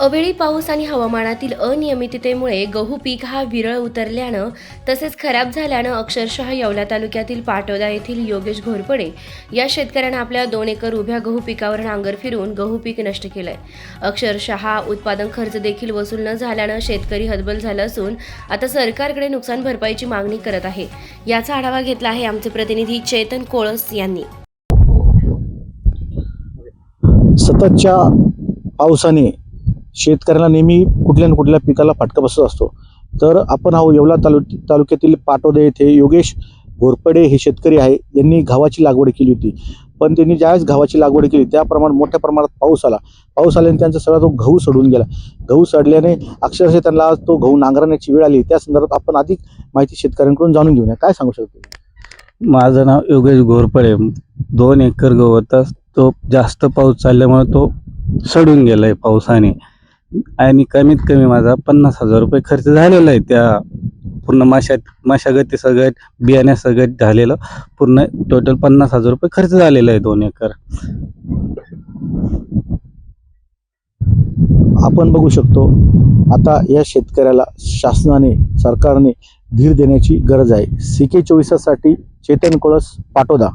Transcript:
अवेळी पाऊस आणि हवामानातील अनियमिततेमुळे गहू पीक हा विरळ उतरल्यानं तसेच खराब झाल्यानं अक्षरशः येवला तालुक्यातील पाटोदा येथील योगेश घोरपडे या शेतकऱ्यानं आपल्या दोन एकर उभ्या गहू पिकावर नांगर फिरून गहू पीक नष्ट केलंय. अक्षरशः उत्पादन खर्च देखील वसूल न झाल्यानं शेतकरी हतबल झाला असून आता सरकारकडे नुकसान भरपाईची मागणी करत आहे. याचा आढावा घेतला आहे आमचे प्रतिनिधी चेतन कोळस यांनी. सततच्या पावसाने शेतकऱ्याला नेहमी कुठल्या ना कुठल्या पिकाला फटका बसत असतो. तर आपण हा येवला तालु तालुक्यातील पाटोदे येथे योगेश घोरपडे हे शेतकरी आहे. यांनी गव्हाची लागवड केली होती. पण त्यांनी ज्यावेळेस गव्हाची लागवड केली त्याप्रमाणे मोठ्या प्रमाणात पाऊस आला. पाऊस आल्याने त्यांचा सगळा तो गहू सडून गेला. गहू सडल्याने अक्षरशः त्यांना आज तो गहू नांगरण्याची वेळ आली. त्या संदर्भात आपण अधिक माहिती शेतकऱ्यांकडून जाणून घेऊया. काय सांगू शकतो? माझं नाव योगेश घोरपडे. दोन एकर गहू होता तो जास्त पाऊस चालल्यामुळे तो सडून गेला आहे पावसाने. आणि कमीत कमी माझा पन्नास हजार रुपये खर्च झालेला आहे. त्या पूर्ण माशा मशागती सगळ्यात बियाण्या सगळ्यात झालेलं पूर्ण टोटल पन्नास हजार रुपये खर्च झालेला आहे दोन एकर. आपण बघू शकतो आता या शेतकऱ्याला शासनाने सरकारने धीर देण्याची गरज आहे. सी के चोवीसासाठी चेतन कोळस पाटोदा.